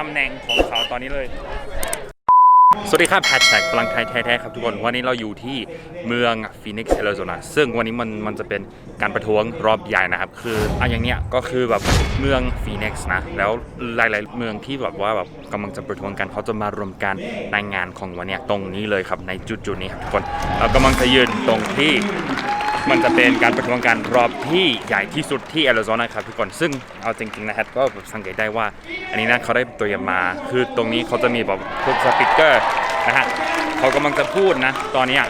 ตำแหน่งของเขาตอนนี้เลย สวัสดีครับแฮชแท็กพลังไทยแท้ๆครับทุกคน วันนี้เราอยู่ที่เมืองฟีนิกซ์แอริโซนาซึ่งวันนี้มันมันจะเป็นการประท้วงรอบใหญ่นะครับ คืออะอย่างเนี้ยก็คือแบบเมืองฟีนิกซ์นะ แล้วหลายๆ เมืองที่แบบว่าแบบกำลังจะประท้วงกันเขาจะมารวมกันในงานของวันเนี้ยตรงนี้เลยครับในจุดๆนี้ครับทุกคนเรากำลังจะยืนตรงที่ มันจะเป็นการประท้วงการรอบที่ใหญ่ที่สุดที่แอริโซนาครับทุกคนซึ่งเอาจริงๆนะครับก็สังเกตได้ว่า อันนี้นะเขาได้ตัวอย่างมา คือตรงนี้เขาจะมีแบบพวกสปิเกอร์นะฮะเขากำลังจะพูดนะ ตอนนี้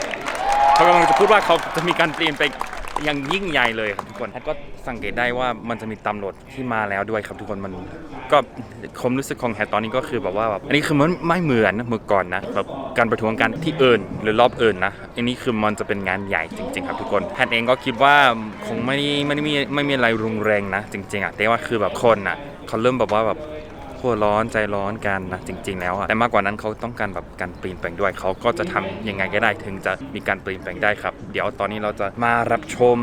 เขากำลังจะพูดว่าเขาจะมีการเปลี่ยนไป ย่างยิ่งใหญ่เลยครับทุกคนท่านก็สังเกตได้ว่ามันจะมีตำรวจที่มาแล้วด้วยครับทุกคนมันก็ความรู้สึกของแฮตตอนนี้ก็คือแบบว่าแบบอันนี้คือมันไม่เหมือนเมื่อก่อนนะแบบการประท้วงกันที่เอื่นหรือรอบเอื่นนะอันนี้คือมันจะเป็นงานใหญ่จริง ๆ ครับทุกคนแฮตเองก็คิดว่าคงไม่ไม่ได้มีไม่มีอะไรรุนแรงนะ จริงๆอะแต่ว่าคือแบบคนอะเขาเริ่มแบบว่าแบบ หัวร้อนใจร้อนกันนะจริง ๆ แล้วอะแต่มากกว่านั้นเขาต้องการแบบการเปลี่ยนแปลงด้วยเขาก็จะทำยังไงก็ได้ถึงจะมีการเปลี่ยนแปลงได้ครับ เดี๋ยวตอนนี้เราจะมารับชม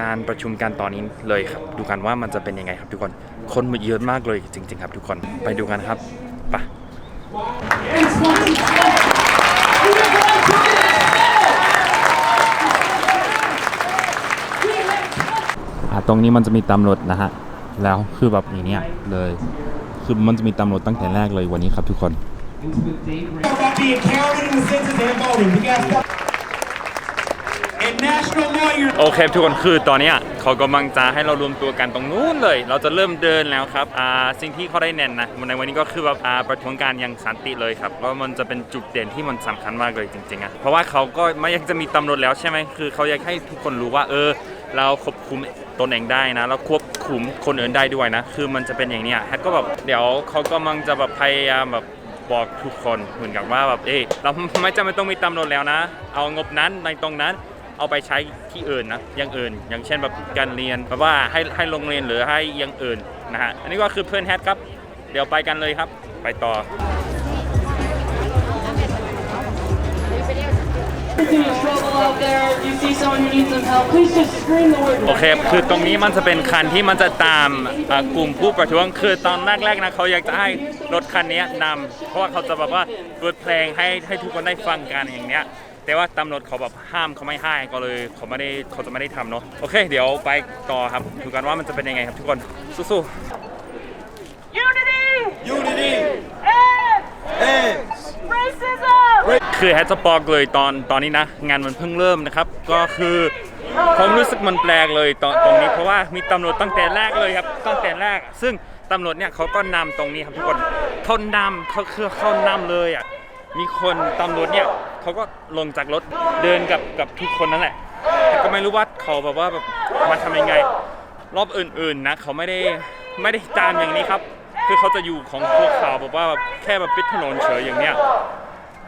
การประชุมกันตอนนี้เลยครับ ดูกันว่ามันจะเป็นยังไงครับทุกคน คนมาเยอะมากเลยจริง ๆ ครับ ทุกคนไปดูกันครับไปะตรงนี้มันจะมีตำรวจนะฮะ แล้วคือแบบอย่างเนี้ยเลย คือมันจะมีตำรวจตั้งแต่แรกเลยวันนี้ครับทุกคน about being counted in the sense of their voting. We got stuff. And national lawyers. โอเคทุกคนคือตอนเนี้ย เขากำลังจะให้เรารวมตัวกันตรงนู้นเลย เราจะเริ่มเดินแล้วครับอ่าสิ่งที่เขาได้เน้นนะในวันนี้ก็คือแบบอ่าประท้วงการอย่างสันติเลยครับว่ามันจะเป็นจุดเด่นที่มันสำคัญมากเลยจริงๆอะเพราะว่าเขาก็ไม่อยากจะมีตำรวจแล้วใช่ไหมคือเขาอยากให้ทุกคนรู้ว่าเออ เราควบคุมตนเองได้นะแล้วควบคุมคนอื่นได้ด้วยนะ คือมันจะเป็นอย่างเนี้ยแฮทก็แบบเดี๋ยวเขากำลังจะแบบพยายามแบบบอกทุกคนเหมือนกับว่าแบบเอ้ยเราไม่จำเป็นต้องมีตำรวจแล้วนะ เอางบนั้นในตรงนั้น เอาไปใช้ที่อื่นนะอย่างอื่น อย่างเช่นแบบการเรียนแบบว่าให้ให้โรงเรียนหรือให้อยังอื่นนะฮะอันนี้ก็คือเพื่อนแฮทครับ เดี๋ยวไปกันเลยครับ ไปต่อ โอเค คือตรงนี้มันจะเป็นคันที่มันจะตามกลุ่มผู้ประท้วง คือตอนแรกๆนะเขาอยากจะให้รถคันนี้นำเพราะว่าเขาจะแบบว่าเปิดเพลงให้ให้ทุกคนได้ฟังกันอย่างเนี้ย แต่ว่าตำรวจเขาแบบห้ามเขาไม่ให้ก็เลยเขาไม่ได้เขาจะไม่ได้ทำเนาะโอเค เดี๋ยวไปต่อครับดูกันว่ามันจะเป็นยังไงครับทุกคนสู้ๆ Unity! Unity. And Hands. racism! คือแฮชจะบอกเลยตอนตอนนี้นะ งานมันเพิ่งเริ่มนะครับ ก็คือผมรู้สึกมันแปลกเลยตอนตรงนี้เพราะว่ามีตำรวจตั้งแต่แรกเลยครับตั้งแต่แรก ซึ่งตำรวจเนี่ยเขาก็นำตรงนี้ครับทุกคนเขานำเขาคือเขานำเลยอะ มีคนตำรวจเนี่ยเขาก็ลงจากรถเดินกับกับทุกคนนั่นแหละแต่ก็ไม่รู้ว่าเขาแบบว่าแบบมาทำยังไง รอบอื่นๆนะเขาไม่ได้ไม่ได้ตามอย่างนี้ครับ คือเขาจะอยู่ของพวกเขาแบบว่าแบบแค่แบบปิดถนนเฉยอย่างเนี้ย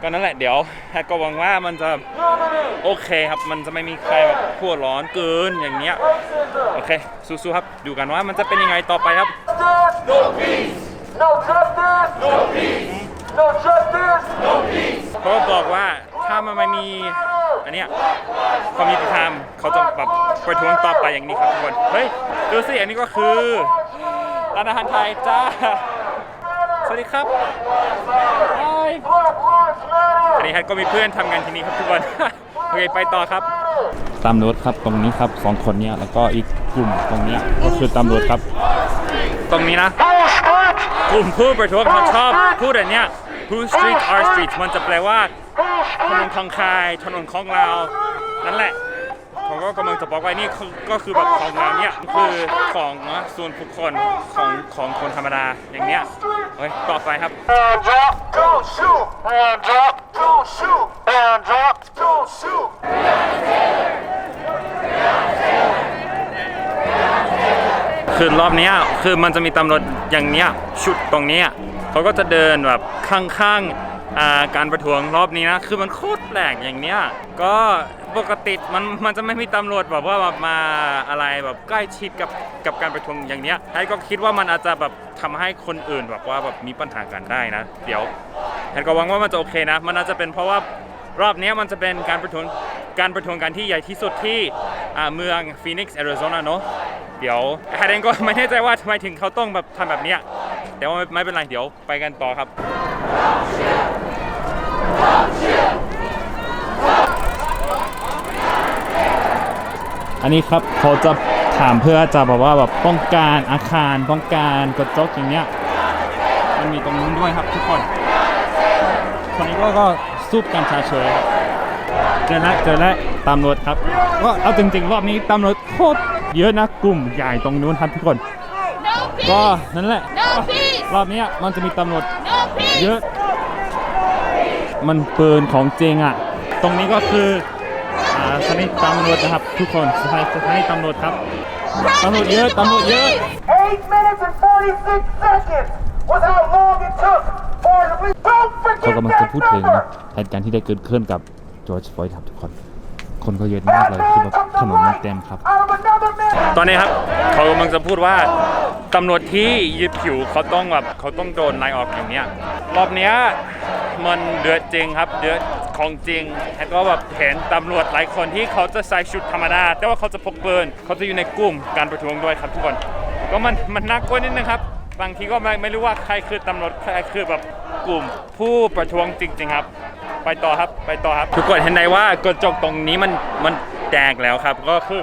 ก็นั่นแหละเดี๋ยวแฮกก็หวังว่ามันจะโอเคครับ มันจะไม่มีใครแบบพัวร้อนเกินอย่างเนี้ยโอเคสู้ๆครับดูกันว่ามันจะเป็นยังไงต่อไปครับ No peace. No justice. No peace. No justice. No peace. เขาก็บอกว่าถ้ามันไม่มีอันเนี้ยความยุติธรรมเขาจะแบบประท้วงต่อไปอย่างนี้ครับทุกคน เฮ้ยดูสิอันนี้ก็คือร้านอาหารไทยจ้า สวัสดีครับ Hi Black lives matter. อันนี้ฮัทก็มีเพื่อนทำงานที่นี่ครับทุกคนโอเคไปต่อครับตำรวจครับตรงนี้ครับสองคนเนี้ยแล้วก็อีกกลุ่มตรงเนี้ยก็คือตำรวจครับ ตรงนี้นะกลุ่มผู้ประท้วงเขาชอบพูดอันเนี้ย Who street our street มันจะแปลว่าถนนของใครถนนของเรา นั่นแหละเขาก็กำลังจะบอกว่านี่ก็คือแบบของเราเนี่ยคือของส่วนบุคคลของของคนธรรมดาอย่างเนี้ยเฮ้ยต่อไปครับ Hands up. Don't shoot. Hands up. Don't shoot. Hands up. Don't shoot. คือรอบเนี้ยคือมันจะมีตำรวจอย่างเนี้ยชุดตรงเนี้ยเขาก็จะเดินแบบ ข้างๆอ่าการประท้วงรอบนี้นะคือมันโคตรแปลกอย่างเนี้ยก็ปกติมันมันจะไม่มีตำรวจแบบว่าแบบมาอะไรแบบใกล้ชิดกับกับการประท้วงอย่างเนี้ยไอ้ก็คิดว่ามันอาจจะแบบทำให้คนอื่นแบบว่าแบบมีปัญหากันได้นะ เดี๋ยวแอนก็หวังว่ามันจะโอเคนะ มันอาจจะเป็นเพราะว่ารอบนี้มันจะเป็นการประท้วงการประท้วงกันที่ใหญ่ที่สุดที่อ่าเมืองฟีนิกซ์แอริโซนาเนอะเดี๋ยวแฮดเองก็ไม่แน่ใจว่าทำไมถึงเขาต้องแบบทำแบบเนี้ยแต่ว่าไม่เป็นไรเดี๋ยวไปกันต่อครับ อันนี้ครับเขาจะถามเพื่อจะแบบว่าแบบป้องกันอาคารป้องกันกระจกอย่างเงี้ยมันมีตรงนู้นด้วยครับทุกคนคนนี้ก็ก็สู้กันเฉยๆครับเจอแล้วเจอแล้วตำรวจครับก็เอาจริงๆ รอบนี้ตำรวจโคตรเยอะนะกลุ่มใหญ่ตรงนู้นครับทุกคน No peace! ก็นั่นแหละ No peace! รอบเนี้ยมันจะมีตำรวจ No peace! เยอะ มันปืนของจริงอะ ตรงนี้ก็คืออ่าสถานีตำรวจนะครับ ทุกคนสถานีสถานีตำรวจครับตำรวจเยอะตำรวจเยอะ Eight minutes and 46 seconds was how long it took for the police. Don't เขา forget กำลังจะ that พูดถึง number. เหตุการณ์ที่ได้เกิดขึ้นกับจอร์จฟลอยด์ครับทุกคน คนก็เยอะมากเลยคือแบบถนนมันเต็มครับ Out of another minute. ตอนนี้ครับ เขากำลังจะพูดว่า ตำรวจที่ยึดผิวเขาต้องแบบเขาต้องโดนไล่ออกอย่างเนี้ยรอบเนี้ยมันเดือดจริงครับเดือดของจริงแล้วก็แบบเห็นตำรวจหลายคนที่เขาจะใส่ชุดธรรมดา แต่ว่าเขาจะพกปืนเขาจะอยู่ในกลุ่มการประท้วงด้วยครับทุกคน ก็มันมันน่ากลัวนิดนึงครับ บางทีก็ไม่ไม่รู้ว่าใครคือตำรวจใครคือแบบกลุ่มผู้ประท้วงจริง ๆครับ ไปต่อครับไปต่อครับ ทุกคนเห็นไหมว่ากระจกตรงนี้มันมันแตกแล้วครับ ก็คือ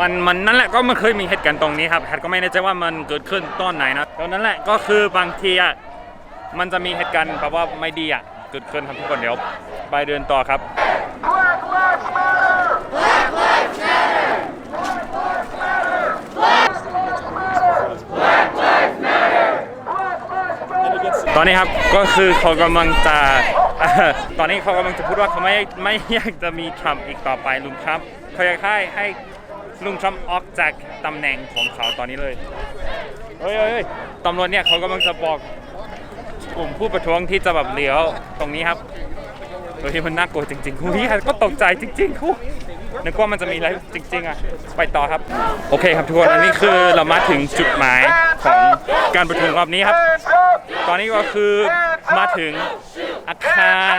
มันมันนั่นแหละก็มันเคยมีเหตุการณ์ตรงนี้ครับแฮทก็ไม่แน่ใจว่ามันเกิดขึ้นตอนไหนนะตอนนั้นแหละก็คือบางทีอะมันจะมีเหตุการณ์แบบว่าไม่ดีอะเกิดขึ้นครับทุกคนเดี๋ยวไปเดินต่อครับ Black Lives Matter. ตอนนี้ครับก็คือเขากำลังจะตอนนี้เขากำลังจะพูดว่าเขาไม่ไม่อยากจะมีทรัมป์อีกต่อไปลุงทรัมป์เขาอยากให้ให้ ลุงทรัมป์ออกจากตำแหน่งของเขาตอนนี้เลยเฮ้ยเฮ้ยตำรวจเนี่ยเขากำลังจะบอกกลุ่มผู้ประท้วงที่จะแบบเลี้ยวตรงนี้ครับโดยที่มันน่ากลัวจริงๆคุณพี่ก็ตกใจจริงๆคุณนึกว่ามันจะมีอะไรจริงๆอะ ไปต่อครับ โอเคครับทุกคน อันนี้คือเรามาถึงจุดหมายของการประท้วงรอบนี้ครับ ตอนนี้ก็คือมาถึงอาคาร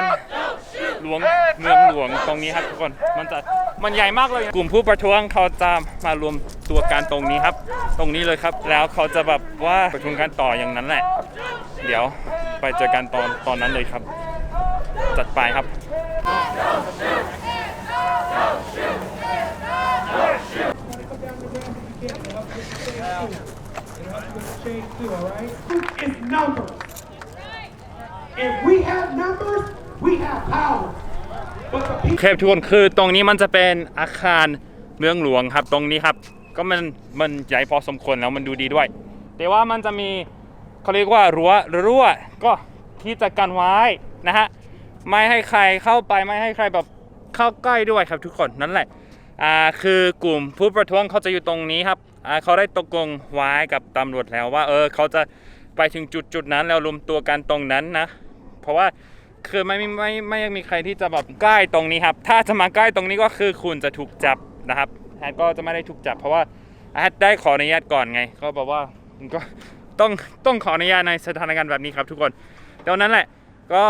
วงเมืองหลวงตรงนี้ครับทุกคนมันจะมันใหญ่มากเลยกลุ่มผู้ประท้วงเขาจะมารวมตัวกันตรงนี้ครับ ตรงนี้เลยครับ แล้วเขาจะแบบว่าประชุมกันต่ออย่างนั้นแหละ เดี๋ยวไปเจอกันตอนตอนนั้นเลยครับ จัดไปครับ If we have numbers, we have power. But the โอ people เคทุกคนคือตรงนี้มันจะเป็นอาคารเมืองหลวงครับ ตรงนี้ครับ ก็มันมันใหญ่พอสมควรแล้วมันดูดีด้วย แต่ว่ามันจะมีเขาเรียกว่ารั้วรั้วก็ที่จะกันไว้นะฮะไม่ให้ใครเข้าไปไม่ให้ใครแบบเข้าใกล้ด้วยครับทุกคนนั่นแหละอ่าคือกลุ่มผู้ประท้วงเขาจะอยู่ตรงนี้ครับอ่าเขาได้ตกลงไว้กับตำรวจแล้วว่าเออเขาจะไปถึงจุดจุดนั้นแล้วรวมตัวกันตรงนั้นนะ เพราะว่า คือไม่ไม่ไม่ไม่ยังมีใครที่จะแบบใกล้ตรงนี้ครับ ถ้าจะมาใกล้ตรงนี้ก็คือคุณจะถูกจับนะครับแฮทก็จะไม่ได้ถูกจับ เพราะว่าแฮทได้ขออนุญาตก่อนไง ก็บอกว่าก็ต้องต้องขออนุญาตในสถานการณ์แบบนี้ครับทุกคนดังนั้นแหละก็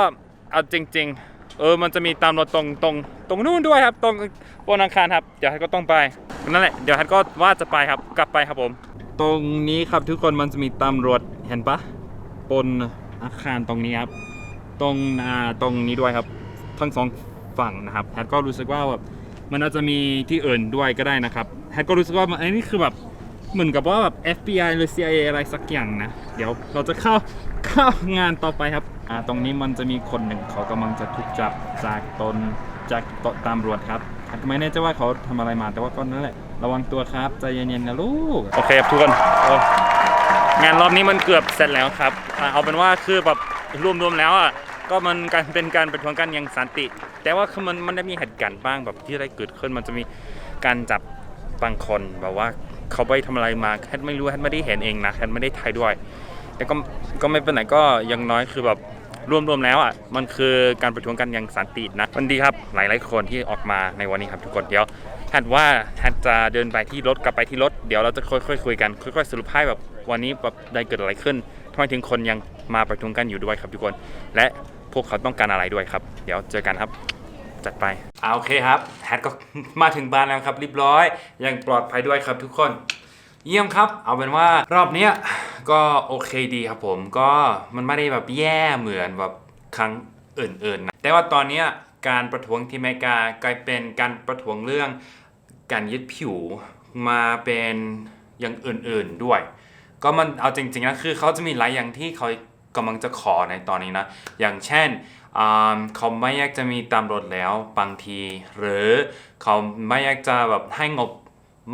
เอาจริง ๆ เออมันจะมีตามรถตรงตรงตรงนู้นด้วยครับ ตรงบนอาคารครับ เดี๋ยวแฮทก็ต้องไปนั่นแหละเดี๋ยวแฮทก็ว่าจะไปครับกลับไปครับผม ตรงนี้ครับทุกคนมันจะมีตำรวจเห็นปะบนอาคารตรงนี้ครับ ตรงอ่าตรงนี้ด้วยครับ ทั้งสองฝั่งนะครับแฮทก็รู้สึกว่าแบบมันอาจจะมีที่อื่นด้วยก็ได้นะครับแฮทก็รู้สึกว่ามันอันนี้คือแบบเหมือนกับว่าแบบ FBI หรือ CIA อะไรสักอย่างนะ เดี๋ยวเราจะเข้าเข้างานต่อไปครับอ่าตรงนี้มันจะมีคนหนึ่งเขากำลังจะถูกจับจากตนจากตตำรวจครับแฮทไม่แน่ใจว่าเขาทำอะไรมาแต่ว่าก็นั่นแหละ ระวังตัวครับใจเย็นๆนะลูก โอเคครับทุกคนโอ้งานรอบนี้มันเกือบเสร็จแล้วครับอ่าเอาเป็นว่าคือแบบรวมๆแล้วอะ ก็มันการเป็นการประท้วงกันอย่างสันติ แต่ว่าคือมันมันได้มีเหตุการณ์บ้างแบบที่อะไรเกิดขึ้นมันจะมีการจับบางคนแบบว่าเขาไปทำอะไรมาแคทไม่รู้แคทไม่ได้เห็นเองนะแคทไม่ได้ถ่ายด้วย แต่ก็ก็ไม่เป็นไรก็ยังน้อยคือแบบรวมๆแล้วอะมันคือการประท้วงกันอย่างสันตินะมันดีครับหลายๆคนที่ออกมาในวันนี้ครับทุกคนเดี๋ยวแฮทว่าแฮทจะเดินไปที่รถกลับไปที่รถเดี๋ยวเราจะค่อยๆคุยกันค่อยๆสรุปให้แบบวันนี้แบบได้เกิดอะไรขึ้นทำไมถึงคนยังมาประท้วงกันอยู่ด้วยครับทุกคนและ พวกเขาต้องการอะไรด้วยครับ เดี๋ยวเจอกันครับ จัดไปเอาโอเคครับแฮทก็มาถึงบ้านแล้วครับเรียบร้อยยังปลอดภัยด้วยครับทุกคน เยี่ยมครับ เอาเป็นว่ารอบเนี้ยก็โอเคดีครับผมก็มันไม่ได้แบบแย่เหมือนแบบครั้งอื่นๆนะแต่ว่าตอนเนี้ยการประท้วงที่อเมริกากลายเป็นการประท้วงเรื่องการยึดผิวมาเป็นอย่างอื่นๆด้วย ก็มันเอาจริงๆนะคือเขาจะมีหลายอย่างที่เขา กำลังจะขอในตอนนี้นะ อย่างเช่นเขาไม่อยากจะมีตำรวจแล้วบางที หรือเขาไม่อยากจะแบบให้งบ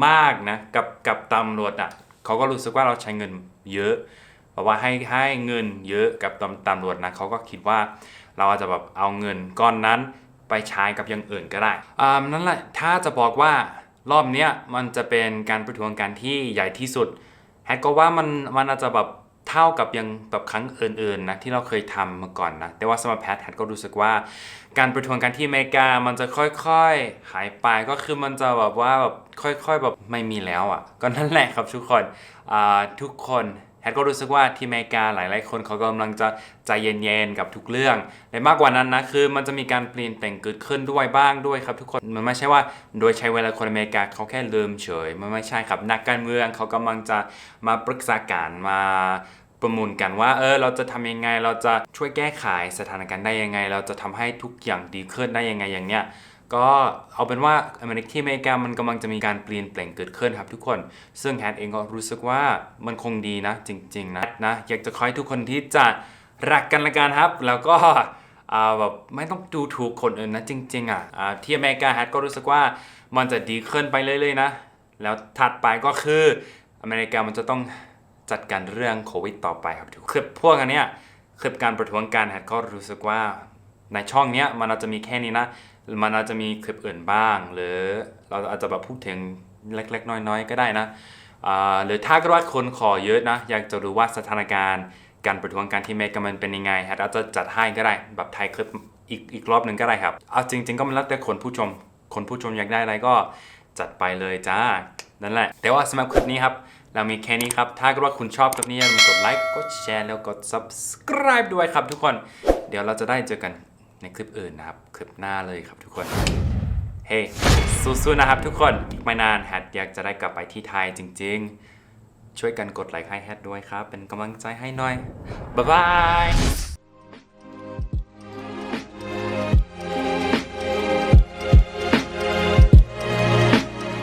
มากนะกับกับตำรวจอะเขาก็รู้สึกว่าเราใช้เงินเยอะเพราะว่าให้ให้เงินเยอะกับตำตำรวจนะเขาก็คิดว่าเราอาจจะแบบเอาเงินก้อนนั้นไปใช้กับอย่างอื่นก็ได้อ่านั่นแหละถ้าจะบอกว่ารอบเนี้ยมันจะเป็นการประท้วงกันที่ใหญ่ที่สุดแฮทก็ว่ามันมันอาจจะแบบ เท่ากับยังแบบครั้งอื่นๆนะที่เราเคยทำมาก่อนนะแต่ว่าสำหรับแพทแฮทก็รู้สึกว่า การประท้วงกันที่อเมริกามันจะค่อยๆหายไปก็คือมันจะแบบว่าแบบค่อยๆแบบไม่มีแล้วอะก็นั่นแหละครับทุกคนทุกคน ทก็รู้สึกว่าที่อเมริกาหลาย ๆ คนเขากำลังจะใจเย็น ๆ กับทุกเรื่องและมากกว่านั้นนะคือมันจะมีการเปลี่ยนแปลงเกิดขึ้นด้วยบ้างด้วยครับทุกคนมันไม่ใช่ว่าโดยใช้เวลาคนอเมริกาเขาแค่ลืมเฉย มันไม่ใช่ครับนักการเมืองเขากำลังจะมาปรึกษาการมาประมูลกันว่าเออเราจะทำยังไงเราจะช่วยแก้ไขสถานการณ์ได้ยังไง เราจะทำให้ทุกอย่างดีขึ้นได้ยังไงอย่างเนี้ย ก็เอาเป็นว่าอเมริกที่อเมริกามันกำลังจะมีการเปลี่ยนแปลงเกิดขึ้นครับทุกคน ซึ่งแฮทเองก็รู้สึกว่ามันคงดีนะ จริง ๆ นะนะอยากจะขอให้ทุกคนที่จะรักกันละกันครับ แล้วก็แบบไม่ต้องดูถูกคนอื่นนะจริง ๆ อะอ่าที่อเมริกาแฮทก็รู้สึกว่ามันจะดีขึ้นไปเรื่อยๆนะ แล้วถัดไปก็คืออเมริกามันจะต้องจัดการเรื่องโควิดต่อไปครับทุกคนคือพวกอันเนี้ยคือการประท้วงกันแฮทก็รู้สึกว่า ในช่องเนี้ยมันอาจจะมีแค่นี้นะ มันอาจจะมีคลิปอื่นบ้าง หรือเราอาจจะแบบพูดถึงเล็กๆ น้อยๆ ก็ได้นะอ่าหรือถ้าเกิดว่าคนขอเยอะนะ อยากจะรู้ว่าสถานการณ์การประท้วงการที่เมกามันเป็นยังไงฮะอาจจะจัดให้ก็ได้แบบไทยคลิปอีกอีกรอบหนึ่งก็ได้ครับ เอาจริง ๆ ก็มันแล้วแต่คนผู้ชม คนผู้ชมอยากได้อะไรก็จัดไปเลยจ้า นั่นแหละ แต่ว่าสำหรับคลิปนี้ครับ เรามีแค่นี้ครับ ถ้าเกิดว่าคุณชอบคลิปนี้อย่าลืมกดไลค์ กดแชร์ แล้วกด subscribe ด้วยครับทุกคน เดี๋ยวเราจะได้เจอกัน ในคลิปอื่นนะครับ คลิปหน้าเลยครับทุกคน เฮ้สู้ๆนะครับทุกคนอีกไม่นานแฮทอยากจะได้กลับไปที่ไทยจริง ๆ ช่วยกันกดไลค์ให้แฮทด้วยครับ เป็นกำลังใจให้หน่อย บ๊ายบาย